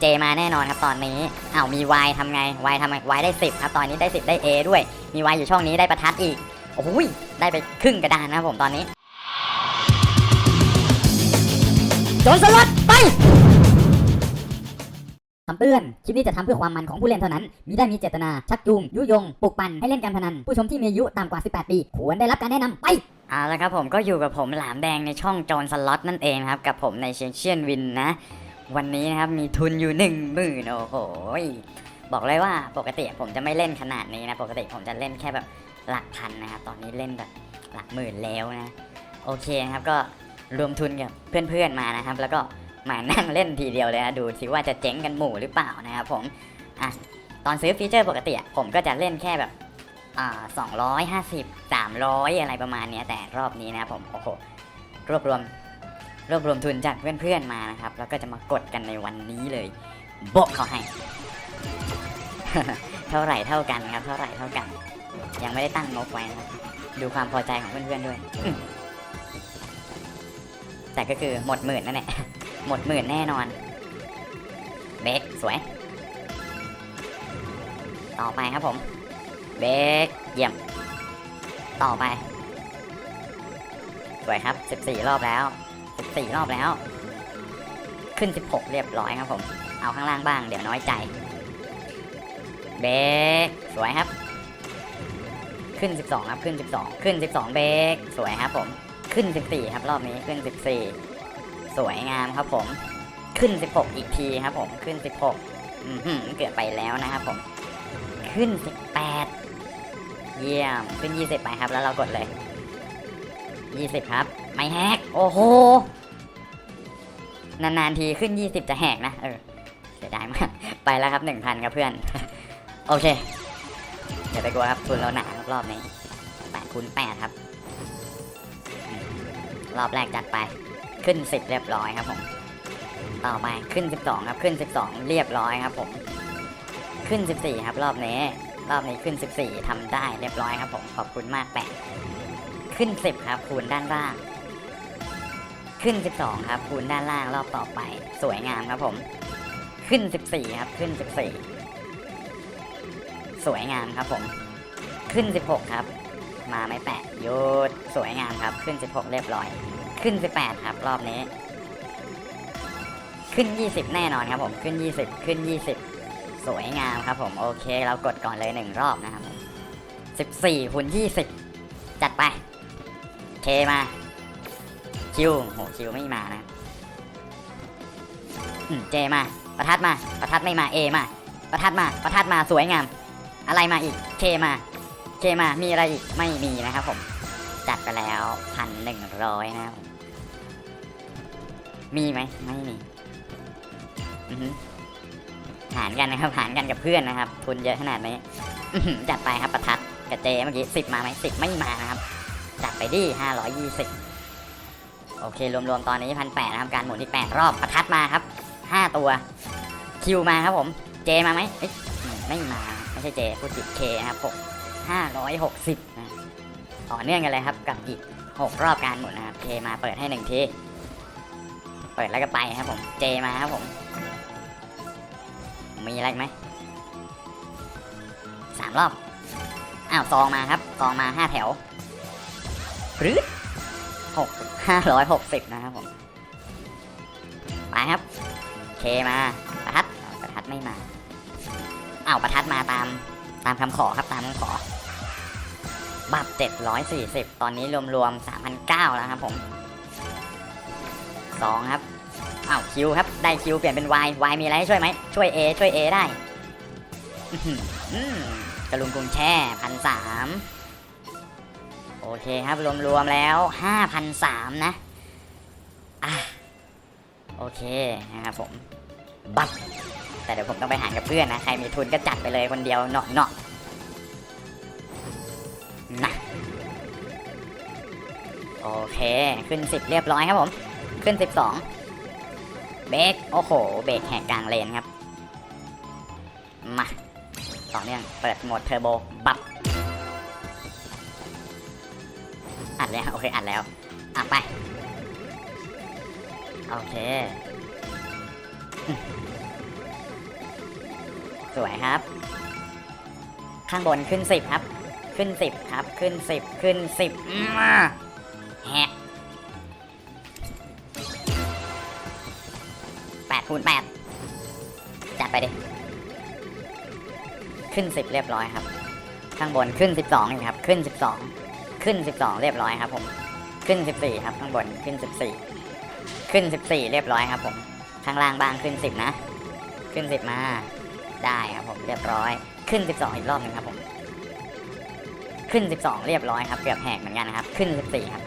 เจมาแน่นอนครับตอนนี้อ้าวมี Y ทำไง Y ทำไง Y ได้ 10ครับตอนนี้ได้ 10 ได้ A ด้วย มี Y อยู่ช่องนี้ได้ประทัดอีกโอ้ยได้ไปครึ่งกระดานนะครับผมตอนนี้โจนสลัดไปคำเตือน คลิปนี้จะทำเพื่อความมันของผู้เล่นเท่านั้น มิได้มีเจตนา ชักจูง ยุยง ปลุกปั่นให้เล่นการพนัน ผู้ชมที่มีอายุต่ำกว่า 18 ปี ควรได้รับการแนะนำไปเอาละครับผมก็อยู่กับผมหลามแดงในช่องโจนสล็อตนั่นเองครับ กับผมในเชียนเชียนวินนะ วันนี้นะครับมีทุนอยู่หนึ่งหมื่นโอ้โหบอกเลยว่าปกติผมจะไม่เล่นขนาดนี้นะ ปกติผมจะเล่นแค่แบบหลักพันนะครับตอนนี้เล่นแบบหลักหมื่นแล้วนะโอเคครับก็รวมทุนกับเพื่อนๆมานะครับ แล้วก็มานั่งเล่นทีเดียวเลยนะดูสิว่าจะเจ๊งกันหมู่หรือเปล่านะครับผมอะตอนซื้อฟีเจอร์ปกติผมก็จะเล่นแค่แบบอ่าสองร้อยห้าสิบสามร้อยอะไรประมาณนี้แต่รอบนี้นะผมโอ้โหรวบรวม รวบรวมทุนจากเพื่อนๆมานะครับ แล้วก็จะมากดกันในวันนี้เลยโบกเขาให้ เท่าไหร่เท่ากันครับ เท่าไหร่เท่ากัน ยังไม่ได้ตั้งงบไว้นะครับ ดูความพอใจของเพื่อนๆด้วย แต่ก็คือหมดหมื่นนั่นแหละ หมดหมื่นแน่นอน เบรกสวย ต่อไปครับผม เบรกเยี่ยม ต่อไป สวยครับ 14 รอบแล้ว 14รอบแล้ว ขึ้น 16 เรียบร้อยครับผม เอาข้างล่างบ้าง เดี๋ยวน้อยใจ เบรกสวยครับ ขึ้น 12 ครับ ขึ้น 12 ขึ้น 12 เบรกสวยครับผม ขึ้น 14 ครับ รอบนี้ขึ้น 14 สวยงามครับผม ขึ้น 16 อีกทีครับผม ขึ้น 16 อือหือเกือบไปแล้วนะครับผม ขึ้น 18 เยี่ยม ขึ้น 20 ไปครับ แล้วเรากดเลย 20 ครับ ไม่แฮก โอ้โห นานๆทีขึ้น 20 จะแหกนะ เออเสียดายมาก ไปแล้วครับ 1,000ครับเพื่อน โอเคอย่าไปกลัวครับทุนเราหนาครับรอบนี้8คูณ8ครับ รอบแรกจัดไปขึ้น 10 เรียบร้อยครับผม ต่อไปขึ้น 12 ครับ ขึ้น 12 เรียบร้อยครับผม ขึ้น 14 ครับ รอบนี้ รอบนี้ขึ้น 14ทำได้เรียบร้อยครับผม ขอบคุณมากแปะขึ้น 10 ครับคูณด้านล่าง ขึ้น 12 ครับคูณด้านล่างรอบต่อไป สวยงามครับผม ขึ้น 14 ครับ ขึ้น 14 สวยงามครับผม ขึ้น 16 ครับ มาไม่แปะยุดสวยงามครับ ขึ้น 16 เรียบร้อย ขึ้น 18 ครับ รอบนี้ ขึ้น 20 แน่นอนครับผม ขึ้น 20 ขึ้น 20 สวยงามครับผม โอเค เรากดก่อนเลยหนึ่งรอบนะครับผม14คูณ20 จัดไปเคมา คิวโหคิวไม่มานะเจมาประทัดมาประทัดไม่มาเอมาประทัดมาประทัดมาสวยงาม อะไรมาอีกเคมาเคมามีอะไรอีกไม่มีนะครับผม จัดไปแล้วพันหนึ่งร้อยนะครับมีไหมไม่มีอือหือหารกันนะครับหารกันกับเพื่อนนะครับ ทุนเยอะขนาดนี้อื้อหือจัดไปครับประทัดกับเจเมื่อกี้สิบมาไหมสิบไม่มานะครับ จัดไปดิห้าร้อยยี่สิบ โอเค รวมๆ ตอนนี้พันแปดนะครับ การหมุนที่แปดรอบประทัดมาครับห้าตัว คิวมาครับผม เจมาไหมไม่มา ไม่ใช่เจพูดผิดเคนะครับผม560นะต่อเนื่องกันเลยครับ กับอีก6รอบการหมุนนะครับเจมาเปิดให้หนึ่งทีเปิดแล้วก็ไปครับผม เจมาครับผม มีอะไรไหมสามรอบ อ้าวซองมาครับซองมาห้าแถวหรือ หกห้าร้อยหกสิบนะครับผมไปครับเคมาประทัดประทัดไม่มาอ้าวประทัดมาตามตามคำขอครับตามคำขอ บัตร740ตอนนี้รวมๆ3,009แล้วครับผม2ครับอ้าวคิวครับ ได้คิวเปลี่ยนเป็น Y Y มีอะไรให้ช่วยไหมช่วย A ช่วย A ได้กระลุงกุงแช่พันสาม โอเคครับ รวมๆแล้ว5,003นะอะโอเคนะครับผม บัตรแต่เดี๋ยวผมต้องไปหารกับเพื่อนนะ ใครมีทุนก็จัดไปเลยคนเดียวเนาะเนาะนะโอเค ขึ้น 10 เรียบร้อยครับผม ขึ้น 12 เบรกโอ้โห เบรกแหกกลางเลนครับ มา ต่อเนื่อง เปิดโหมดเทอร์โบ บับ ดแล้ว โอเค อัดแล้ว อะไป โอเค สวยครับ ข้างบนขึ้นสิบครับ ขึ้นสิบครับ ขึ้นสิบขึ้นสิบมาแฮะแปดคูณแปดจัดไปดิ ขึ้นสิบเรียบร้อยครับ ข้างบนขึ้นสิบสองครับ ขึ้นสิบสอง ขึ้นสิบสองเรียบร้อยครับผม ขึ้นสิบสี่ครับข้างบนขึ้นสิบสี่ขึ้นสิบสี่เรียบร้อยครับผม ข้างล่างบ้างขึ้นสิบนะ ขึ้นสิบมา ได้ครับผมเรียบร้อย ขึ้นสิบสองอีกรอบหนึ่งครับผม ขึ้นสิบสองเรียบร้อยครับ เกือบแหกเหมือนกันนะครับ ขึ้นสิบสี่ครับ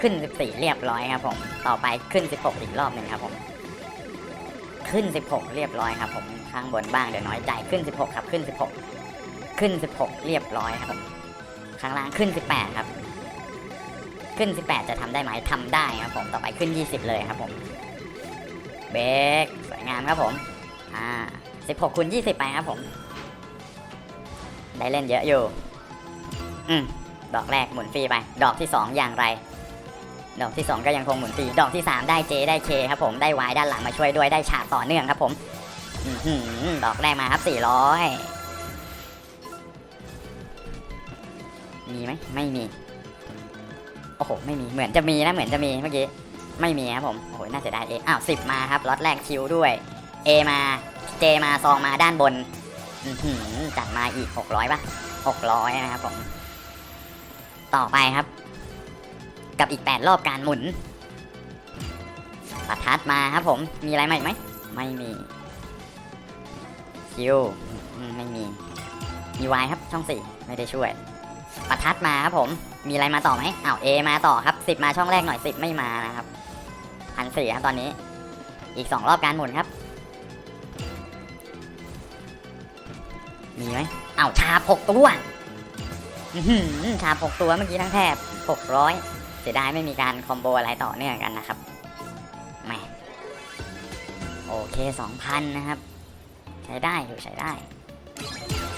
ขึ้นสิบสี่เรียบร้อยครับผม ต่อไปขึ้นสิบหกอีกรอบหนึ่งครับผมขึ้นสิบหกเรียบร้อยครับผมข้างบนบ้างเดี๋ยวน้อยใจขึ้นสิบหกครับขึ้นสิบหกขึ้นสิบหกเรียบร้อยครับผม ข้างล่างขึ้น 18 ครับ ขึ้น 18 จะทำได้ไหมทำได้ครับผมต่อไปขึ้น 20 เลยครับผมเบรกสวยงามครับผมอ่า16คูณ20 ไปครับผม ได้เล่นเยอะอยู่ อืมดอกแรกหมุนฟรีไป ดอกที่ 2 อย่างไร ดอกที่ 2 ก็ยังคงหมุนฟรีดอกที่ 3 ได้เจได้เคครับผมได้วายด้านหลังมาช่วยด้วยได้ฉากต่อเนื่องครับผมดอกแรกมาครับ400 มีไหมไม่มี โอ้โห ไม่มี เหมือนจะมีนะ เหมือนจะมีเมื่อกี้ ไม่มีครับผม โอ้โห น่าเสียดายเออ้าวสิบมาครับ ล็อตแรกคิวด้วย A มา J มา ซองมาด้านบน จัดมาอีก600ป่ะ600นะครับผม ต่อไปครับ กับอีก8รอบการหมุน ประทัดมาครับผม มีอะไรมาอีกไหม ไม่มี คิว ไม่มี มีวายครับช่อง4ไม่ได้ช่วย ประทัดมาครับผม มีอะไรมาต่อไหมอ้าว A มาต่อครับ10มาช่องแรกหน่อย10ไม่มานะครับพันสี่ครับตอนนี้ อีก2รอบการหมุนครับ มีไหมอ้าวชาหกตัวชาหกตัวเมื่อกี้ทั้งแทบหกร้อยเสียดายไม่มีการคอมโบอะไรต่อเนื่องกันนะครับแหมโอเคสองพันนะครับ ใช้ได้อยู่ใช้ได้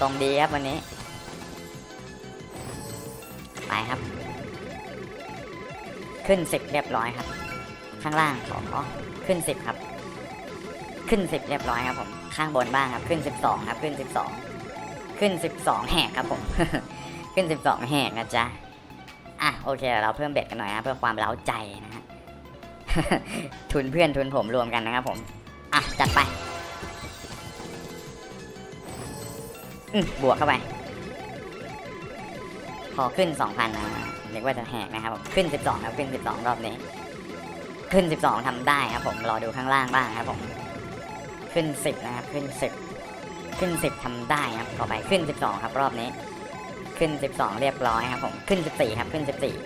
ตรงดีครับวันนี้ ไปครับ ขึ้นสิบเรียบร้อยครับ ข้างล่างขอขึ้นสิบครับ ขึ้นสิบเรียบร้อยครับผมข้างบนบ้างครับ ขึ้นสิบสองครับ ขึ้นสิบสองขึ้น12แหกครับผม ขึ้น12แหกนะจ๊ะอะโอเคเราเพิ่มเบ็ดกันหน่อยนะเพื่อความเล้าใจนะฮะทุนเพื่อนทุนผมรวมกันนะครับผมอะจัดไปบวกเข้าไป พอขึ้น 2,000นะเรียกว่าจะแหกนะครับผมขึ้น 12ครับขึ้น 12 รอบนี้ ขึ้น 12ทำได้ครับผมรอดูข้างล่างบ้างครับผมขึ้น 10 นะครับขึ้น 10 ขึ้น 10ทำได้ครับต่อไปขึ้น 12 ครับรอบนี้ ขึ้น 12 เรียบร้อยครับผมขึ้น 14 ครับขึ้น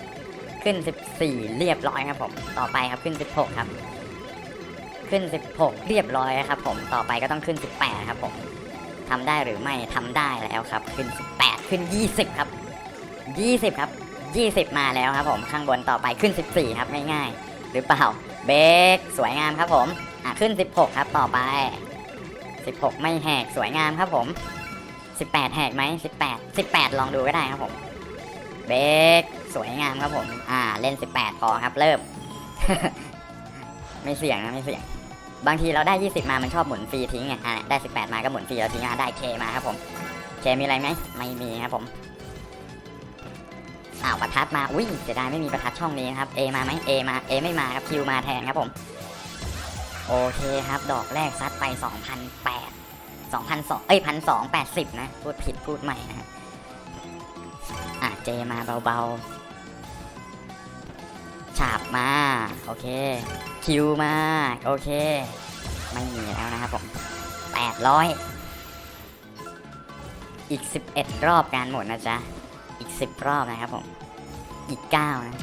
14 ขึ้น 14 เรียบร้อยครับผมต่อไปครับขึ้น 16 ครับ ขึ้น 16 เรียบร้อยครับผมต่อไปก็ต้องขึ้น 18 ครับผมทำได้หรือไม่ทำได้แล้วครับ ขึ้น 18 ขึ้น 20 ครับ 20 ครับ 20 มาแล้วครับผมข้างบนต่อไปขึ้น 14 ครับง่ายๆหรือเปล่าเบรกสวยงามครับผมอะขึ้น 16 ครับต่อไป 16 ไม่แหกสวยงามครับผม 18 แหกไหม18 18 ลองดูก็ได้ครับผมเบรกสวยงามครับผม อ่าเล่น 18พอครับเริ่ม ไม่เสี่ยงนะไม่เสี่ยง บางทีเราได้ 20 มามันชอบหมุนฟรีทิ้งไงอ่าได้ 18 มาก็หมุนฟรีแล้วทิ้งอะได้เคมาครับผมเคมีอะไรไหมไม่มีครับผม อ้าวประทัดมาอุ้ยเสียดายไม่มีประทัดช่องนี้ครับ A มาไหม A มา A ไม่มาครับ Q มาแทนครับผม โอเคครับ ดอกแรกซัดไป 2,008 2,200เอ้ย1,280 นะ พูดผิดพูดใหม่นะอะ เจมาเบาๆ ฉาบมา โอเค คิวมา โอเค ไม่มีแล้วนะครับผม 800 อีก 11 รอบการหมุนนะจ๊ะ อีก 10 รอบนะครับผม อีก 9 นะ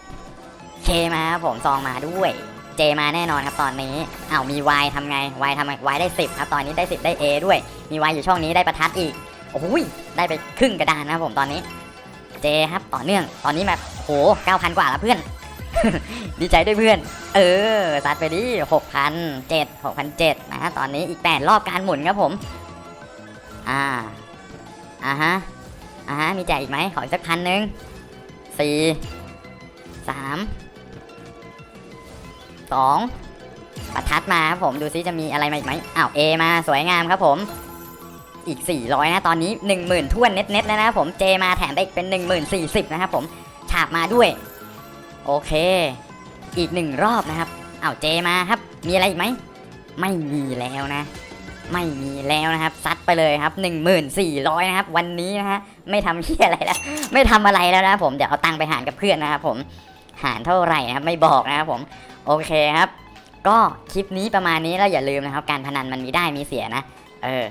8 เคมาครับผมซองมาด้วย เจมาแน่นอนครับตอนนี้เอามี Y ทำไง Y ทำไง Y ได้ 10 ครับ ตอนนี้ได้ 10 ได้ A ด้วย มี Y อยู่ช่องนี้ได้ประทัดอีก โอ้ยได้ไปครึ่งกระดานนะครับผมตอนนี้ เจครับต่อเนื่อง ตอนนี้แบบโห9,000 กว่าแล้วเพื่อน ดีใจด้วยเพื่อน เออซัดไปดิ6,000 7 6,007นะตอนนี้อีก 8 รอบการหมุนครับผม อ่า อ่าฮะอ่าฮะมีแจกอีกไหมขออีกสักพันหนึ่งสี่สามสองประทัดมาครับผมดูซิจะมีอะไรมาอีกไหมอ้าว A มาสวยงามครับผมอีก 400 นะ ตอนนี้ 10,000ท้วนเน็ตๆแล้วนะครับผมเจมาแถมได้อีกเป็น10,040 นะครับผมฉาบมาด้วย โอเค อีกหนึ่งรอบนะครับอ้าวเจมาครับ มีอะไรอีกไหม ไม่มีแล้วนะ ไม่มีแล้วนะครับซัดไปเลยครับ 1400นะครับวันนี้นะฮะไม่ทำเหี้ยอะไรแล้วไม่ทำอะไรแล้วนะผมเดี๋ยวเอาตังค์ไปหารกับเพื่อนนะครับผมหารเท่าไหร่นะครับไม่บอกนะครับผมโอเคครับ ก็คลิปนี้ประมาณนี้แล้วอย่าลืมนะครับ การพนันมันมีได้มีเสียนะ เออ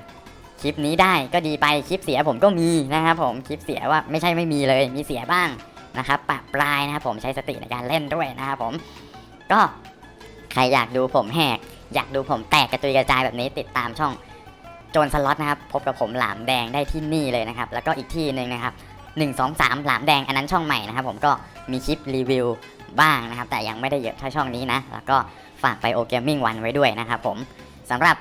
คลิปนี้ได้ก็ดีไปคลิปเสียผมก็มีนะครับผมคลิปเสียว่าไม่ใช่ไม่มีเลยมีเสียบ้างนะครับปะปลายนะครับผมใช้สติในการเล่นด้วยนะครับผมก็ ใครอยากดูผมแหก อยากดูผมแตกกระจุยกระจายแบบนี้ติดตามช่องโจนสล็อตนะครับ พบกับผมหลามแดงได้ที่นี่เลยนะครับ แล้วก็อีกที่หนึ่งนะครับ1 2 3หลามแดงอันนั้นช่องใหม่นะครับ ผมก็มีคลิปรีวิวบ้างนะครับ แต่ยังไม่ได้เยอะเท่าช่องนี้นะ แล้วก็ฝากไปโอเกมมิ่งวันไว้ด้วยนะครับผมสำหรับ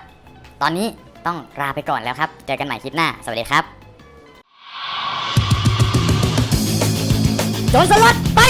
ตอนนี้ต้องลาไปก่อนแล้วครับ เจอกันใหม่คลิปหน้า สวัสดีครับ โจนสล็อตไป